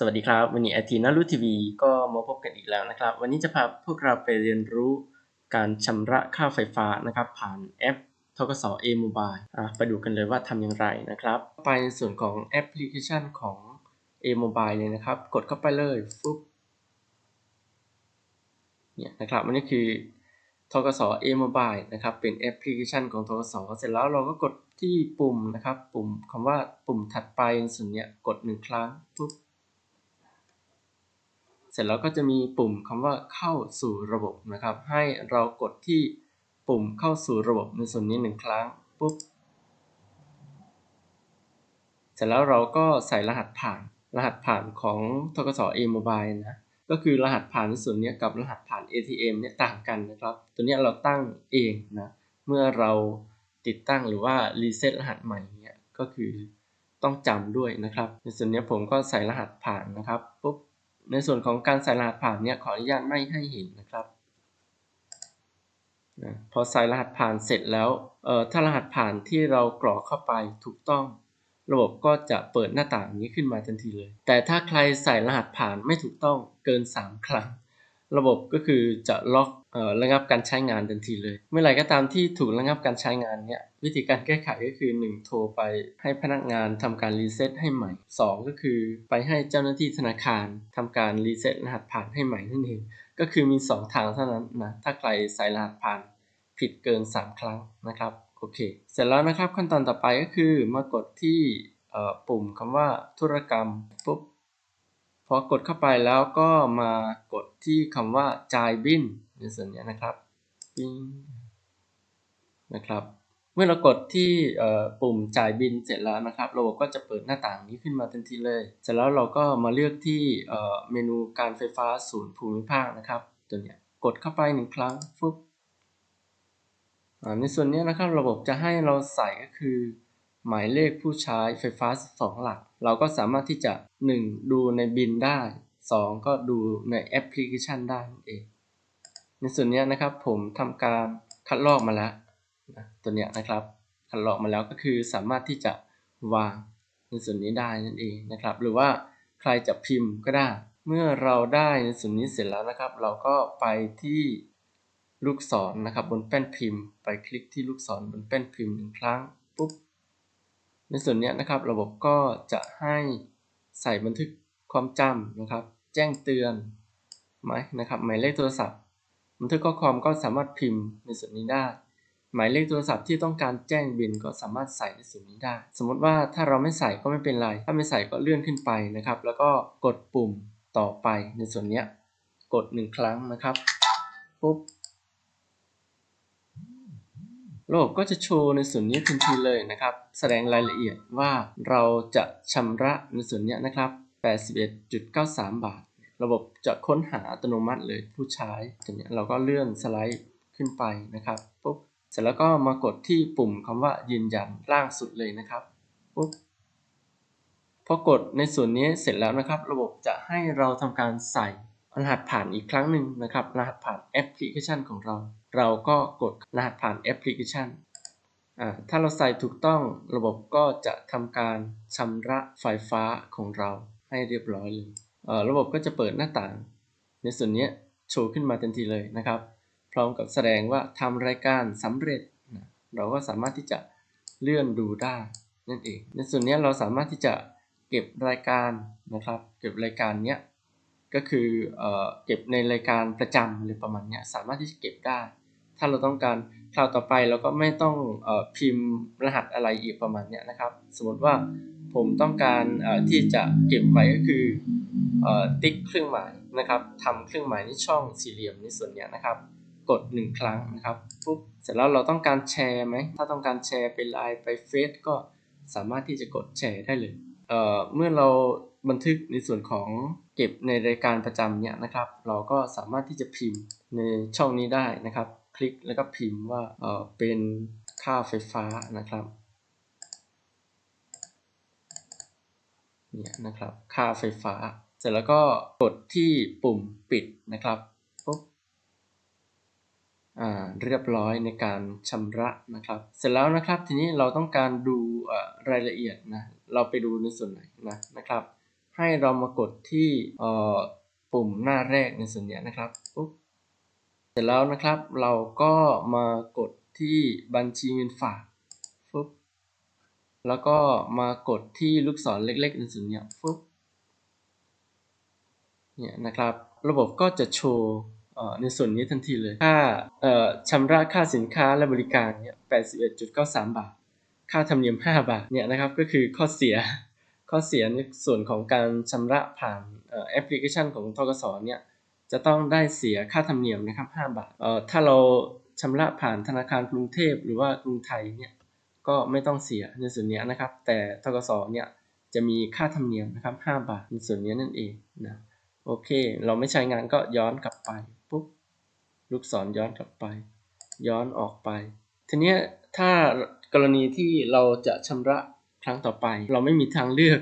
สวัสดีครับ วันนี้ไอทีนารุทีวีก็มาพบกันอีกแล้วนะครับ วันนี้จะพาพวกเราไปเรียนรู้การชำระค่าไฟฟ้านะครับ ผ่านแอปทกส A Mobile อะไปดูกันเลยว่าทำอย่างไรนะครับ ไปในส่วนของแอปพลิเคชันของ A Mobile เลยนะครับ กดเข้าไปเลยฟึบเนี่ยนะครับอันนี้คือทกส A Mobile นะครับ เป็นแอปพลิเคชันของทกสเสร็จแล้วเราก็กดที่ปุ่มนะครับ ปุ่มคำว่าปุ่มถัดไปส่วนเนี้ยกดหนึ่งครั้งปุ๊บ ร็จแล้วก็จะมีปุ่มคำว่าเข้าสู่ระบบนะครับ ให้เรากดที่ปุ่มเข้าสู่ระบบในส่วนนี้หนึ่งครั้งปุ๊บเสร็จแล้วเราก็ใส่รหัสผ่าน รหัสผ่านของทกส A Mobile นะก็คือรหัสผ่านในส่วนนี้กับรหัสผ่าน ATM เนี่ยต่างกันนะครับ ตัวนี้เราตั้งเองนะเมื่อเราติดตั้งหรือว่ารีเซ็ตรหัสใหม่เนี่ยก็คือต้องจำด้วยนะครับ ในส่วนนี้ผมก็ใส่รหัสผ่านนะครับปุ๊บ ในส่วนของการใส่รหัสผ่านเนี่ยขออนุญาตไม่ให้เห็นนะครับนะพอใส่รหัสผ่านเสร็จแล้วเอ่อถ้ารหัสผ่านที่เรากรอกเข้าไปถูกต้อง ระบบก็จะเปิดหน้าต่างนี้ขึ้นมาทันทีเลย แต่ถ้าใครใส่รหัสผ่านไม่ถูกต้องเกิน 3 ครั้ง ระบบก็คือจะล็อก ระงับการใช้งานทันทีเลย เมื่อไหร่ก็ตามที่ถูกระงับการใช้งานเนี่ยวิธีการแก้ไขก็คือ 1 โทรไปให้พนักงานทำการรีเซ็ตให้ใหม่ 2 ก็คือไปให้เจ้าหน้าที่ธนาคารทำการรีเซ็ตรหัสผ่านให้ใหม่นั่นเองก็คือมี 2 ทางเท่านั้นนะถ้าใครใส่รหัสผ่านผิดเกิน 3 ครั้งนะครับโอเค เสร็จแล้วนะครับขั้นตอนต่อไปก็คือมากดที่ปุ่มคำว่าธุรกรรมปุ๊บพอกดเข้าไปแล้วก็มากดที่คำว่าจ่ายบิน ในส่วนนี้นะครับปิ้งนะครับ เมื่อเรากดที่ปุ่มจ่ายบินเสร็จแล้วนะครับ ระบบก็จะเปิดหน้าต่างนี้ขึ้นมาทันทีเลย เสร็จแล้วเราก็มาเลือกที่เมนูการไฟฟ้าศูนย์ภูมิภาคนะครับ ตัวเนี้ยกดเข้าไปหนึ่งครั้งฟึบในส่วนนี้นะครับระบบจะให้เราใส่ก็คือ หมายเลขผู้ใช้ไฟฟ้า 2 หลัก เราก็สามารถที่จะ 1. ดูในบินได้ 2. ก็ดูในแอปพลิเคชันได้นั่นเอง ในส่วนนี้นะครับผมทำการคัดลอกมาแล้วนะตัวเนี้ยนะครับคัดลอกมาแล้วก็คือสามารถที่จะวางในส่วนนี้ได้นั่นเองนะครับ หรือว่าใครจะพิมพ์ก็ได้ เมื่อเราได้ในส่วนนี้เสร็จแล้วนะครับ เราก็ไปที่ลูกศรนนะครับ บนแป้นพิมพ์ ไปคลิกที่ลูกศรบนแป้นพิมพ์หนึ่งครั้งปุ๊บในส่วนนี้นะครับ ระบบก็จะให้ใส่บันทึกความจำนะครับ แจ้งเตือนไหมนะครับหมายเลขโทรศัพท์ บันทึกข้อความก็สามารถพิมพ์ในส่วนนี้ได้ หมายเลขโทรศัพท์ที่ต้องการแจ้งบินก็สามารถใส่ในส่วนนี้ได้ สมมติว่าถ้าเราไม่ใส่ก็ไม่เป็นไร ถ้าไม่ใส่ก็เลื่อนขึ้นไปนะครับ แล้วก็กดปุ่มต่อไปในส่วนนี้กด 1 ครั้งนะครับปุ๊บระบบก็จะโชว์ในส่วนนี้ทันทีเลยนะครับ แสดงรายละเอียดว่าเราจะชำระในส่วนนี้นะครับ 81.93 บาท ระบบจะค้นหาอัตโนมัติเลยผู้ใช้ตัวนี้เราก็เลื่อนสไลด์ขึ้นไปนะครับปุ๊บเสร็จแล้วก็มากดที่ปุ่มคำว่ายืนยันล่างสุดเลยนะครับปุ๊บพอกดในส่วนนี้เสร็จแล้วนะครับ ระบบจะให้เราทำการใส่รหัสผ่านอีกครั้งหนึ่งนะครับ รหัสผ่านแอปพลิเคชันของเรา เราก็กดรหัสผ่านแอปพลิเคชันอ่าถ้าเราใส่ถูกต้องระบบก็จะทำการชำระไฟฟ้าของเราให้เรียบร้อยเลย ระบบก็จะเปิดหน้าต่าง ในส่วนนี้โชว์ขึ้นมาทันทีเลยนะครับ พร้อมกับแสดงว่าทำรายการสำเร็จ เราก็สามารถที่จะเลื่อนดูได้นั่นเอง ในส่วนนี้เราสามารถที่จะเก็บรายการนะครับ เก็บรายการเนี้ยก็คือเอเก็บในรายการประจำหรือประมาณเนี้ยสามารถที่จะเก็บได้ ถ้าเราต้องการคราวต่อไปเราก็ไม่ต้องอพิมพ์รหัสอะไรอีกประมาณเนี้ยนะครับ สมมติว่าผมต้องการที่จะเก็บไว้ก็คือ ติ๊กเครื่องหมายนะครับทำเครื่องหมายในช่องสี่เหลี่ยมในส่วนเนี้ยนะครับ กด 1 ครั้งนะครับปุ๊บเสร็จแล้วเราต้องการแชร์ไหมถ้าต้องการแชร์ไปไลน์ไปเฟซก็สามารถที่จะกดแชร์ได้เลยเเมื่อเราบันทึกในส่วนของเก็บในรายการประจำเนี่ยนะครับ เราก็สามารถที่จะพิมพ์ในช่องนี้ได้นะครับ คลิกแล้วก็พิมพ์ว่าเเป็นค่าไฟฟ้านะครับเนี่ยนะครับ ค่าไฟฟ้า เสร็จแล้วก็กดที่ปุ่มปิดนะครับปุ๊บอ่าเรียบร้อยในการชำระนะครับ เสร็จแล้วนะครับทีนี้เราต้องการดูรายละเอียดนะเราไปดูในส่วนไหนนะนะครับ ให้เรามากดที่เอ่อปุ่มหน้าแรกในส่วนนี้นะครับปุ๊บเสร็จแล้วนะครับเราก็มากดที่บัญชีเงินฝากปุ๊บแล้วก็มากดที่ลูกศรเล็กๆในส่วนนี้ปุ๊บ เนี่ยนะครับ ระบบก็จะโชว์ในส่วนนี้ทันทีเลย ค่าชำระค่าสินค้าและบริการเนี่ย81.93 บาท ค่าธรรมเนียม 5 บาท เนี่ยนะครับ ก็คือข้อเสีย ข้อเสียในส่วนของการชำระผ่านอแอปพลิเคชันของทกสเนี่ย จะต้องได้เสียค่าธรรมเนียมนะครับ 5 บาท ถ้าเราชำระผ่านธนาคารกรุงเทพหรือว่ากรุงไทยเนี่ย ก็ไม่ต้องเสียในส่วนนี้นะครับ แต่ทกสเนี่ยจะมีค่าธรรมเนียมนะครับ 5 บาทในส่วนนี้นั่นเองนะ โอเค เราไม่ใช้งานก็ย้อนกลับไปปุ๊บลูกศรย้อนกลับไป ย้อนออกไป ทีเนี้ยถ้ากรณีที่เราจะชำระครั้งต่อไป เราไม่มีทางเลือก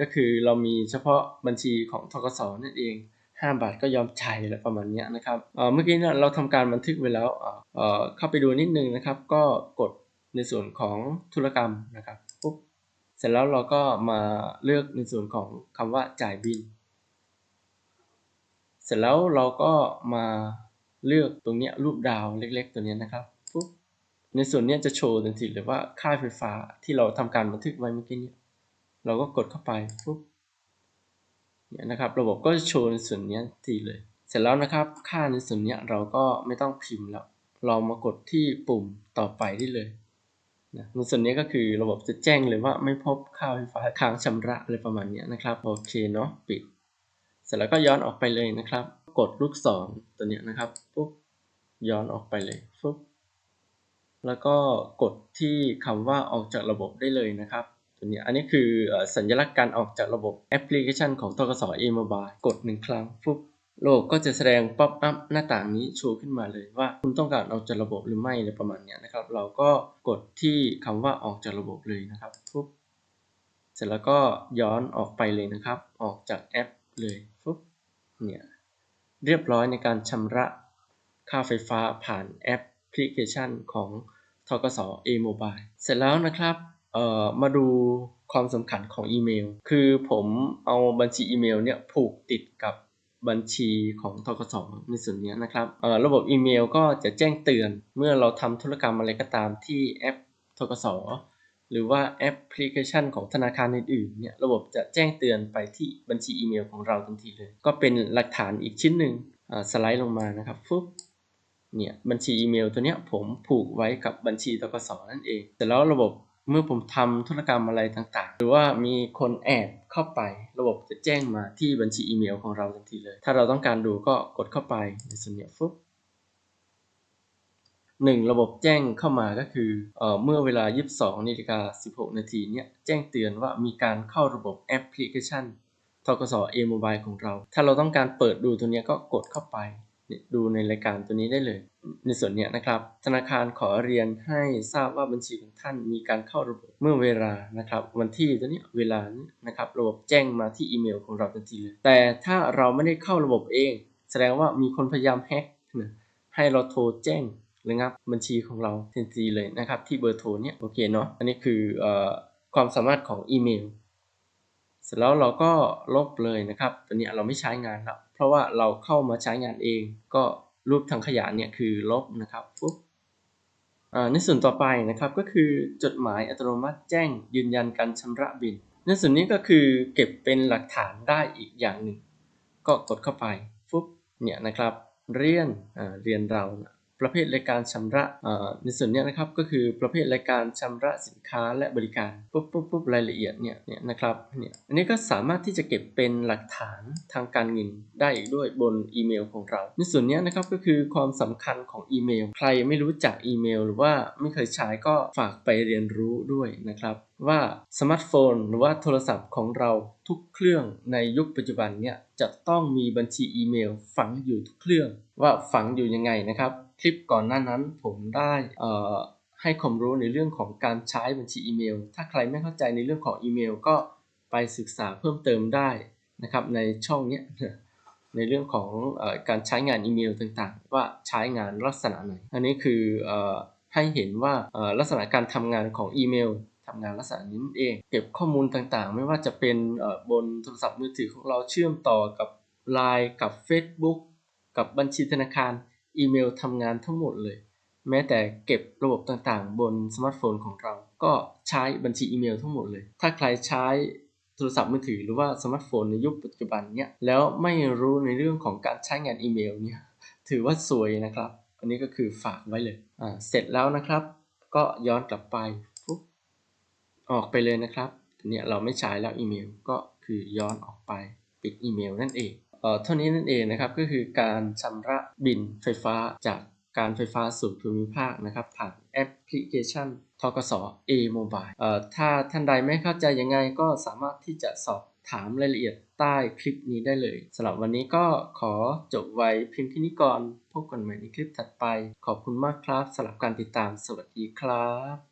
ก็คือเรามีเฉพาะบัญชีของทกสนั่นเอง 5 บาทก็ยอมจ่ายอะไรประมาณเนี้ยนะครับเอ่อเมื่อกี้เนี่ยเราทำการบันทึกไว้แล้วเเอ่อเข้าไปดูนิดนึงนะครับ ก็กดในส่วนของธุรกรรมนะครับปุ๊บเสร็จแล้วเราก็มาเลือกในส่วนของคำว่าจ่ายบิล เสร็จแล้วเราก็มาเลือกตรงเนี้ยรูปดาวเล็ก ๆ ตัวนี้นะครับปุ๊บในส่วนนี้จะโชว์ทันทีเลยว่าค่าไฟฟ้าที่เราทำการบันทึกไว้เมื่อกี้เนี้เราก็กดเข้าไปปุ๊บเนี่ยนะครับระบบก็จะโชว์ในส่วนนี้ทีเลย เสร็จแล้วนะครับ ค่าในส่วนนี้เราก็ไม่ต้องพิมพ์แล้ว เรามากดที่ปุ่มต่อไปได้เลยนะในส่วนนี้ก็คือระบบจะแจ้งเลยว่าไม่พบค่าไฟฟ้าค้างชำระอะไรประมาณนี้นะครับโอเคเนาะปิด เสร็จแล้วก็ย้อนออกไปเลยนะครับ กดลูกศรตัวนี้นะครับปุ๊บย้อนออกไปเลยปุ๊บแล้วก็กดที่คำว่าออกจากระบบได้เลยนะครับตัวนี้อันนี้คือสัญลักษณ์การออกจากระบบแอปพลิเคชันของทกส e-mobile กดหนึ่งครั้งปุ๊บโลกก็จะแสดงป๊อปอัพหน้าต่างนี้โชว์ขึ้นมาเลยว่าคุณต้องการออกจากระบบหรือไม่อะไรประมาณนี้นะครับ เราก็กดที่คำว่าออกจากระบบเลยนะครับปุ๊บเสร็จแล้วก็ย้อนออกไปเลยนะครับ ออกจากแอป เลยปุ๊บเนี่ยเรียบร้อยในการชำระค่าไฟฟ้าผ่านแอปพลิเคชันของทกส e-mobile เสร็จแล้วนะครับเอ่อมาดูความสำคัญของอีเมล คือผมเอาบัญชีอีเมลเนี่ยผูกติดกับบัญชีของทกสในส่วนนี้นะครับเอ่อระบบอีเมลก็จะแจ้งเตือนเมื่อเราทำธุรกรรมอะไรก็ตามที่แอปทกส หรือว่าแอปพลิเคชันของธนาคารอื่นๆเนี่ยระบบจะแจ้งเตือนไปที่บัญชีอีเมลของเราทันทีเลย ก็เป็นหลักฐานอีกชิ้นหนึ่งอ่าสไลด์ลงมานะครับฟุ๊บเนี่ยบัญชีอีเมลตัวเนี้ยผมผูกไว้กับบัญชีทกสนั่นเอง แต่แล้วระบบเมื่อผมทำธุรกรรมอะไรต่างๆ หรือว่ามีคนแอบเข้าไป ระบบจะแจ้งมาที่บัญชีอีเมลของเราทันทีเลย ถ้าเราต้องการดูก็กดเข้าไปในส่วนเนี้ยฟุ๊บ หนึ่งระบบแจ้งเข้ามาก็คือเออเมื่อเวลา 22นาฬิกา16 นาทีเนี่ยแจ้งเตือนว่ามีการเข้าระบบแอปพลิเคชันทกส e-mobile ของเรา ถ้าเราต้องการเปิดดูตัวนี้ก็กดเข้าไป ดูในรายการตัวนี้ได้เลย ในส่วนนี้นะครับ ธนาคารขอเรียนให้ทราบว่าบัญชีของท่านมีการเข้าระบบเมื่อเวลานะครับ วันที่ตัวนี้เวลานี้นะครับระบบแจ้งมาที่อีเมลของเราทันทีเลย แต่ถ้าเราไม่ได้เข้าระบบเอง แสดงว่ามีคนพยายามแฮ็กให้เราโทรแจ้ง ระงับบัญชีของเราทันทีเลยนะครับที่เบอร์โทรเนี่ยโอเคเนาะอันนี้คืออความสามารถของอีเมลเสร็จแล้วเราก็ลบเลยนะครับตัวเนี้ยเราไม่ใช้งานแล้วเพราะว่าเราเข้ามาใช้งานเอง ก็รูปทางขยะเนี่ยคือลบนะครับปุ๊บในส่วนต่อไปนะครับก็คือจดหมายอัตโนมัติแจ้งยืนยันการชำระบิลในส่วนนี้ก็คือเก็บเป็นหลักฐานได้อีกอย่างหนึ่ง ก็กดเข้าไปปุ๊บเนี่ยนะครับเรียนอ่าเรียนเรานะ ประเภทรายการชำระในส่วนนี้นะครับก็คือประเภทรายการชำระสินค้าและบริการปุ๊บปุ๊บปุ๊บรายละเอียดเนี่ยเนี่ยนะครับเนี่ยอันนี้ก็สามารถที่จะเก็บเป็นหลักฐานทางการเงินได้อีกด้วยบนอีเมลของเรา ในส่วนนี้นะครับก็คือความสำคัญของอีเมล ใครไม่รู้จักอีเมล หรือว่าไม่เคยใช้ก็ฝากไปเรียนรู้ด้วยนะครับว่าสมาร์ทโฟน หรือว่าโทรศัพท์ของเราทุกเครื่องในยุคปัจจุบันเนี่ย จะต้องมีบัญชีอีเมลฝังอยู่ทุกเครื่องว่าฝังอยู่ยังไงนะครับ คลิปก่อนหน้านั้นผมได้อ่อให้ความรู้ในเรื่องของการใช้บัญชีอีเมล ถ้าใครไม่เข้าใจในเรื่องของอีเมล ก็ไปศึกษาเพิ่มเติมได้นะครับในช่องนี้ในเรื่องของอการใช้งานอีเมลต่างๆ ว่าใช้งานลักษณะไหน อันนี้คืออให้เห็นว่าอ่อลักษณะการทำงานของอีเมล ทำงานลักษณะนี้นั่นเอง เก็บข้อมูลต่างๆ ไม่ว่าจะเป็นบนโทรศัพท์มือถือของเราเชื่อมต่อกับ Line กับ Facebook กับบัญชีธนาคารอีเมลทำงานทั้งหมดเลย แม้แต่เก็บระบบต่างๆ บนสมาร์ทโฟนของเรา ก็ใช้บัญชีอีเมลทั้งหมดเลย ถ้าใครใช้โทรศัพท์มือถือหรือว่าสมาร์ทโฟนในยุคปัจจุบันเนี่ยแล้วไม่รู้ในเรื่องของการใช้งานอีเมลเนี่ยถือว่าสวยนะครับ อันนี้ก็คือฝากไว้เลยอ่าเสร็จแล้วนะครับ ก็ย้อนกลับไป ออกไปเลยนะครับเนี้ยเราไม่ใช้แล้วอีเมลก็คือย้อนออกไปปิดอีเมลนั่นเองเอ่อเท่านี้นั่นเองนะครับก็คือการชำระบิลไฟฟ้าจากการไฟฟ้าส่วนภูมิภาคนะครับผ่านแอปพลิเคชันทกส A-Mobile เอ่อถ้าท่านใดไม่เข้าใจยังไงก็สามารถที่จะสอบถามรายละเอียดใต้คลิปนี้ได้เลยสำหรับวันนี้ก็ขอจบไว้เพียงที่นี้ก่อนพบกันใหม่ในคลิปถัดไป ขอบคุณมากครับสำหรับการติดตามสวัสดีครับ